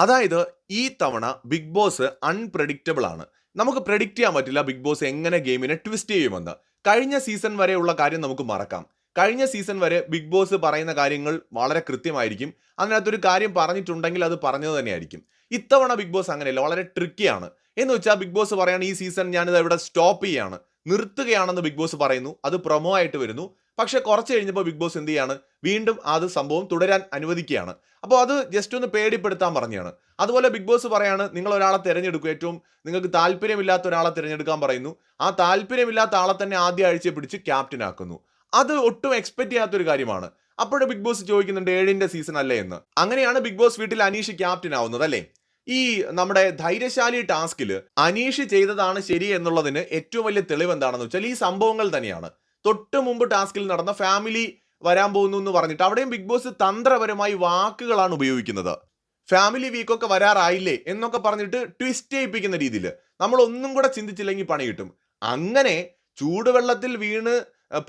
അതായത് ഈ തവണ ബിഗ് ബോസ് അൺപ്രഡിക്റ്റബിൾ ആണ്. നമുക്ക് പ്രഡിക്റ്റ് ചെയ്യാൻ പറ്റില്ല ബിഗ് ബോസ് എങ്ങനെ ഗെയിമിനെ ട്വിസ്റ്റ് ചെയ്യുമെന്ന്. കഴിഞ്ഞ സീസൺ വരെയുള്ള കാര്യം നമുക്ക് മറക്കാം. കഴിഞ്ഞ സീസൺ വരെ ബിഗ് ബോസ് പറയുന്ന കാര്യങ്ങൾ വളരെ കൃത്യമായിരിക്കും. അതിനകത്തൊരു കാര്യം പറഞ്ഞിട്ടുണ്ടെങ്കിൽ അത് പറഞ്ഞത് തന്നെയായിരിക്കും. ഇത്തവണ ബിഗ് ബോസ് അങ്ങനെയല്ല വളരെ ട്രിക്കിയാണ് എന്ന് വെച്ചാൽ ബിഗ് ബോസ് പറയാണ് ഈ സീസൺ ഞാനിത് ഇവിടെ സ്റ്റോപ്പ് ചെയ്യാണ്? നിർത്തുകയാണെന്ന് ബിഗ് ബോസ് പറയുന്നു അത് പ്രൊമോ ആയിട്ട് വരുന്നു. പക്ഷെ കുറച്ച് കഴിഞ്ഞപ്പോൾ ബിഗ് ബോസ് എന്ത് ചെയ്യാണ്? വീണ്ടും അത് സംഭവം തുടരാൻ അനുവദിക്കുകയാണ്. അപ്പോൾ അത് ജസ്റ്റ് ഒന്ന് പേടിപ്പെടുത്താൻ പറഞ്ഞാണ്. അതുപോലെ ബിഗ് ബോസ് പറയാണ് നിങ്ങൾ ഒരാളെ തിരഞ്ഞെടുക്കും. ഏറ്റവും നിങ്ങൾക്ക് താല്പര്യമില്ലാത്ത ഒരാളെ തിരഞ്ഞെടുക്കാൻ പറയുന്നു. ആ താല്പര്യമില്ലാത്ത ആളെ തന്നെ ആദ്യ ആഴ്ച പിടിച്ച് ക്യാപ്റ്റൻ ആക്കുന്നു. അത് ഒട്ടും എക്സ്പെക്ട് ചെയ്യാത്തൊരു കാര്യമാണ്. അപ്പോഴും ബിഗ് ബോസ് ചോദിക്കുന്നുണ്ട് ഏഴിന്റെ സീസൺ അല്ലേ എന്ന്? അങ്ങനെയാണ് ബിഗ് ബോസ് വീട്ടിൽ അനീഷ് ക്യാപ്റ്റൻ ആവുന്നത് അല്ലേ? ഈ നമ്മുടെ ധൈര്യശാലി ടാസ്കിൽ അനീഷ് ചെയ്തതാണ് ശരി എന്നുള്ളതിന് ഏറ്റവും വലിയ തെളിവ് എന്താണെന്ന് വെച്ചാൽ ഈ സംഭവങ്ങൾ തന്നെയാണ്. തൊട്ട് മുമ്പ് ടാസ്കിൽ നടന്ന ഫാമിലി വരാൻ പോകുന്നു എന്ന് പറഞ്ഞിട്ട് അവിടെയും ബിഗ് ബോസ് തന്ത്രപരമായി വാക്കുകളാണ് ഉപയോഗിക്കുന്നത്. ഫാമിലി വീക്കൊക്കെ വരാറായില്ലേ എന്നൊക്കെ പറഞ്ഞിട്ട് ട്വിസ്റ്റ് ചെയ്യിപ്പിക്കുന്ന രീതിയിൽ നമ്മൾ ഒന്നും കൂടെ ചിന്തിച്ചില്ലെങ്കിൽ പണി കിട്ടും. അങ്ങനെ ചൂടുവെള്ളത്തിൽ വീണ്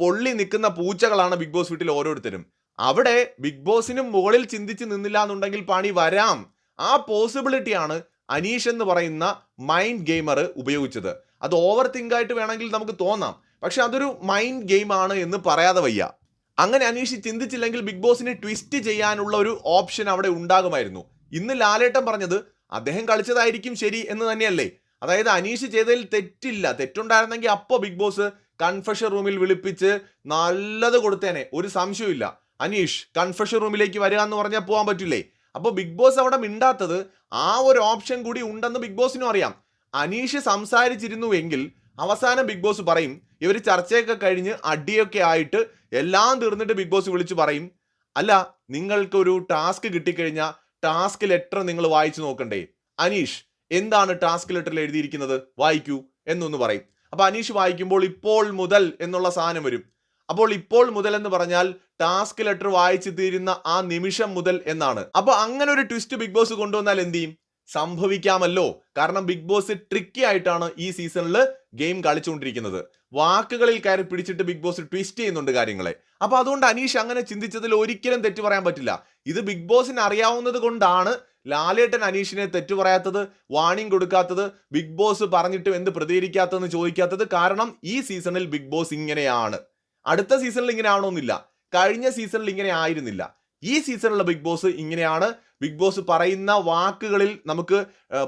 പൊള്ളി നിൽക്കുന്ന പൂച്ചകളാണ് ബിഗ് ബോസ് വീട്ടിൽ ഓരോരുത്തരും. അവിടെ ബിഗ് ബോസിനും മുകളിൽ ചിന്തിച്ച് നിന്നില്ല എന്നുണ്ടെങ്കിൽ പണി വരാം. ആ പോസിബിലിറ്റിയാണ് അനീഷ് എന്ന് പറയുന്ന മൈൻഡ് ഗെയിമർ ഉപയോഗിച്ചത്. അത് ഓവർ തിങ്ക് ആയിട്ട് വേണമെങ്കിൽ നമുക്ക് തോന്നാം. പക്ഷെ അതൊരു മൈൻഡ് ഗെയിം ആണ് എന്ന് പറയാതെ വയ്യ. അങ്ങനെ അനീഷ് ചിന്തിച്ചില്ലെങ്കിൽ ബിഗ് ബോസിനെ ട്വിസ്റ്റ് ചെയ്യാനുള്ള ഒരു ഓപ്ഷൻ അവിടെ ഉണ്ടാകുമായിരുന്നു. ഇന്ന് ലാലേട്ടൻ പറഞ്ഞത് അദ്ദേഹം കളിച്ചതായിരിക്കും ശരി എന്ന് തന്നെയല്ലേ? അതായത് അനീഷ് ചെയ്തതിൽ തെറ്റില്ല. തെറ്റുണ്ടായിരുന്നെങ്കിൽ അപ്പോൾ ബിഗ് ബോസ് കൺഫഷൻ റൂമിൽ വിളിപ്പിച്ച് നല്ലത് കൊടുത്തേനെ. ഒരു സംശയമില്ല അനീഷ് കൺഫഷൻ റൂമിലേക്ക് വരിക എന്ന് പറഞ്ഞാൽ പോകാൻ പറ്റില്ലേ? അപ്പോൾ ബിഗ് ബോസ് അവിടെ മിണ്ടാത്തത് ആ ഒരു ഓപ്ഷൻ കൂടി ഉണ്ടെന്ന് ബിഗ് ബോസിനും അറിയാം. അനീഷ് സംസാരിച്ചിരുന്നുവെങ്കിൽ അവസാനം ബിഗ് ബോസ് പറയും ഇവർ ചർച്ചയൊക്കെ കഴിഞ്ഞ് അടിയൊക്കെ ആയിട്ട് എല്ലാം തീർന്നിട്ട് ബിഗ് ബോസ് വിളിച്ചു പറയും അല്ല നിങ്ങൾക്കൊരു ടാസ്ക് കിട്ടിക്കഴിഞ്ഞാൽ ടാസ്ക് ലെറ്റർ നിങ്ങൾ വായിച്ചു നോക്കണ്ടേ? അനീഷ് എന്താണ് ടാസ്ക് ലെറ്ററിൽ എഴുതിയിരിക്കുന്നത്? വായിക്കൂ എന്നൊന്ന് പറയും. അപ്പൊ അനീഷ് വായിക്കുമ്പോൾ ഇപ്പോൾ മുതൽ എന്നുള്ള സാധനം വരും. അപ്പോൾ ഇപ്പോൾ മുതൽ എന്ന് പറഞ്ഞാൽ ടാസ്ക് ലെറ്റർ വായിച്ചു തീരുന്ന ആ നിമിഷം മുതൽ എന്നാണ്. അപ്പൊ അങ്ങനെ ഒരു ട്വിസ്റ്റ് ബിഗ് ബോസ് കൊണ്ടുവന്നാൽ എന്ത് ചെയ്യും? സംഭവിക്കാമല്ലോ. കാരണം ബിഗ് ബോസ് ട്രിക്കി ആയിട്ടാണ് ഈ സീസണിൽ ഗെയിം കളിച്ചുകൊണ്ടിരിക്കുന്നത്. വാക്കുകളിൽ കയറി പിടിച്ചിട്ട് ബിഗ് ബോസ് ട്വിസ്റ്റ് ചെയ്യുന്നുണ്ട് കാര്യങ്ങളെ. അപ്പൊ അതുകൊണ്ട് അനീഷ് അങ്ങനെ ചിന്തിച്ചതിൽ ഒരിക്കലും തെറ്റു പറയാൻ പറ്റില്ല. ഇത് ബിഗ് ബോസിന് അറിയാവുന്നത് കൊണ്ടാണ് ലാലേട്ടൻ അനീഷിനെ തെറ്റു പറയാത്തത് വാണിംഗ് കൊടുക്കാത്തത് ബിഗ് ബോസ് പറഞ്ഞിട്ടും എന്ത് പ്രതികരിക്കാത്തതെന്ന് ചോദിക്കാത്തത് കാരണം ഈ സീസണിൽ ബിഗ് ബോസ് ഇങ്ങനെയാണ്. അടുത്ത സീസണിൽ ഇങ്ങനെ ആവണമെന്നില്ല കഴിഞ്ഞ സീസണിൽ ഇങ്ങനെ ആയിരുന്നില്ല. ഈ സീസണിലുള്ള ബിഗ് ബോസ് ഇങ്ങനെയാണ്. ബിഗ് ബോസ് പറയുന്ന വാക്കുകളിൽ നമുക്ക്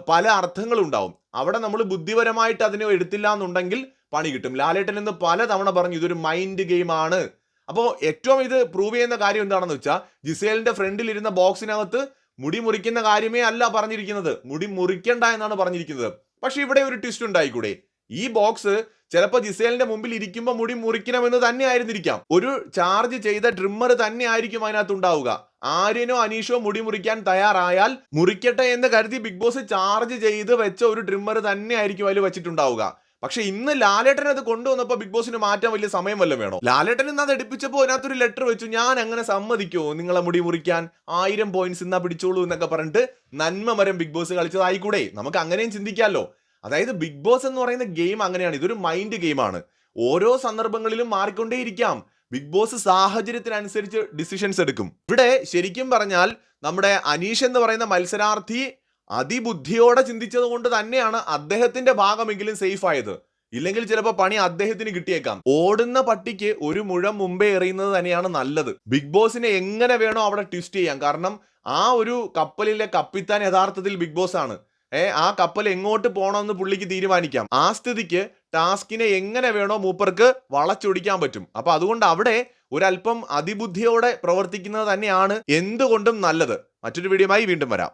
പല അർത്ഥങ്ങളും ഉണ്ടാവും അവിടെ നമ്മൾ ബുദ്ധിപരമായിട്ട് അതിനെ എടുത്തില്ല എന്നുണ്ടെങ്കിൽ പണി കിട്ടും. ലാലേട്ടൻ എന്ന് പല തവണ പറഞ്ഞു ഇതൊരു മൈൻഡ് ഗെയിമാണ് അപ്പോൾ ഏറ്റവും ഇത് പ്രൂവ് ചെയ്യുന്ന കാര്യം എന്താണെന്ന് വെച്ചാൽ ജിസേലിന്റെ ഫ്രണ്ടിലിരുന്ന ബോക്സിനകത്ത് മുടി മുറിക്കുന്ന കാര്യമേ അല്ല പറഞ്ഞിരിക്കുന്നത്. മുടി മുറിക്കണ്ട എന്നാണ് പറഞ്ഞിരിക്കുന്നത്. പക്ഷെ ഇവിടെ ഒരു ട്വിസ്റ്റ് ഉണ്ടായിക്കൂടെ? ഈ ബോക്സ് ചിലപ്പോൾ ജിസേലിന്റെ മുമ്പിൽ ഇരിക്കുമ്പോൾ മുടി മുറിക്കണമെന്ന് തന്നെ ആയിരുന്നിരിക്കാം ഒരു ചാർജ് ചെയ്ത ട്രിമ്മർ തന്നെ ആയിരിക്കും അതിനകത്ത് ഉണ്ടാവുക ആര്യനോ അനീഷോ മുടി മുറിക്കാൻ തയ്യാറായാൽ മുറിക്കട്ടെ എന്ന് കരുതി ബിഗ് ബോസ് ചാർജ് ചെയ്ത് വെച്ച ഒരു ട്രിമ്മർ തന്നെ ആയിരിക്കും അതിൽ വെച്ചിട്ടുണ്ടാവുക. പക്ഷെ ഇന്ന് ലാലേട്ടൻ അത് കൊണ്ടുവന്നപ്പോൾ ബിഗ് ബോസിന് മാറ്റാൻ വലിയ സമയം വല്ലതും വേണോ? ലാലേട്ടൻ ഇന്ന് അത് എടുപ്പിച്ചപ്പോൾ അതിനകത്തൊരു ലെറ്റർ വെച്ചു ഞാൻ അങ്ങനെ സമ്മതിക്കോ നിങ്ങളെ മുടി മുറിക്കാൻ? ആയിരം പോയിന്റ്സ് ഇന്നാ പിടിച്ചോളൂ എന്നൊക്കെ പറഞ്ഞിട്ട് നന്മ മരം ബിഗ് ബോസ് കളിച്ചതായിക്കൂടെ? നമുക്ക് അങ്ങനെയും ചിന്തിക്കാമല്ലോ അതായത് ബിഗ് ബോസ് എന്ന് പറയുന്ന ഗെയിം അങ്ങനെയാണ്. ഇതൊരു മൈൻഡ് ഗെയിമാണ് ഓരോ സന്ദർഭങ്ങളിലും മാറിക്കൊണ്ടേയിരിക്കാം. ബിഗ് ബോസ് സാഹചര്യത്തിനനുസരിച്ച് ഡിസിഷൻസ് എടുക്കും. ഇവിടെ ശരിക്കും പറഞ്ഞാൽ നമ്മുടെ അനീഷ് എന്ന് പറയുന്ന മത്സരാർത്ഥി അതിബുദ്ധിയോടെ ചിന്തിച്ചത് കൊണ്ട് തന്നെയാണ് അദ്ദേഹത്തിന്റെ ഭാഗമെങ്കിലും സേഫ് ആയത്. ഇല്ലെങ്കിൽ ചിലപ്പോൾ പണി അദ്ദേഹത്തിന് കിട്ടിയേക്കാം. ഓടുന്ന പട്ടിക്ക് ഒരു മുഴം മുമ്പേ എറിയുന്നത് തന്നെയാണ് നല്ലത്. ബിഗ് ബോസിനെ എങ്ങനെ വേണോ അവിടെ ട്വിസ്റ്റ് ചെയ്യാം. കാരണം ആ ഒരു കപ്പലിലെ കപ്പിത്താൻ യഥാർത്ഥത്തിൽ ബിഗ് ബോസ് ആണ്. ആ കപ്പൽ എങ്ങോട്ട് പോകണമെന്ന് പുള്ളിക്ക് തീരുമാനിക്കാം. ആ സ്ഥിതിക്ക് ടാസ്കിനെ എങ്ങനെ വേണോ മൂപ്പർക്ക് വളച്ചൊടിക്കാൻ പറ്റും. അപ്പൊ അതുകൊണ്ട് അവിടെ ഒരല്പം അതിബുദ്ധിയോടെ പ്രവർത്തിക്കുന്നത് തന്നെയാണ് എന്തുകൊണ്ടും നല്ലത്. മറ്റൊരു വീഡിയോയുമായി വീണ്ടും വരാം.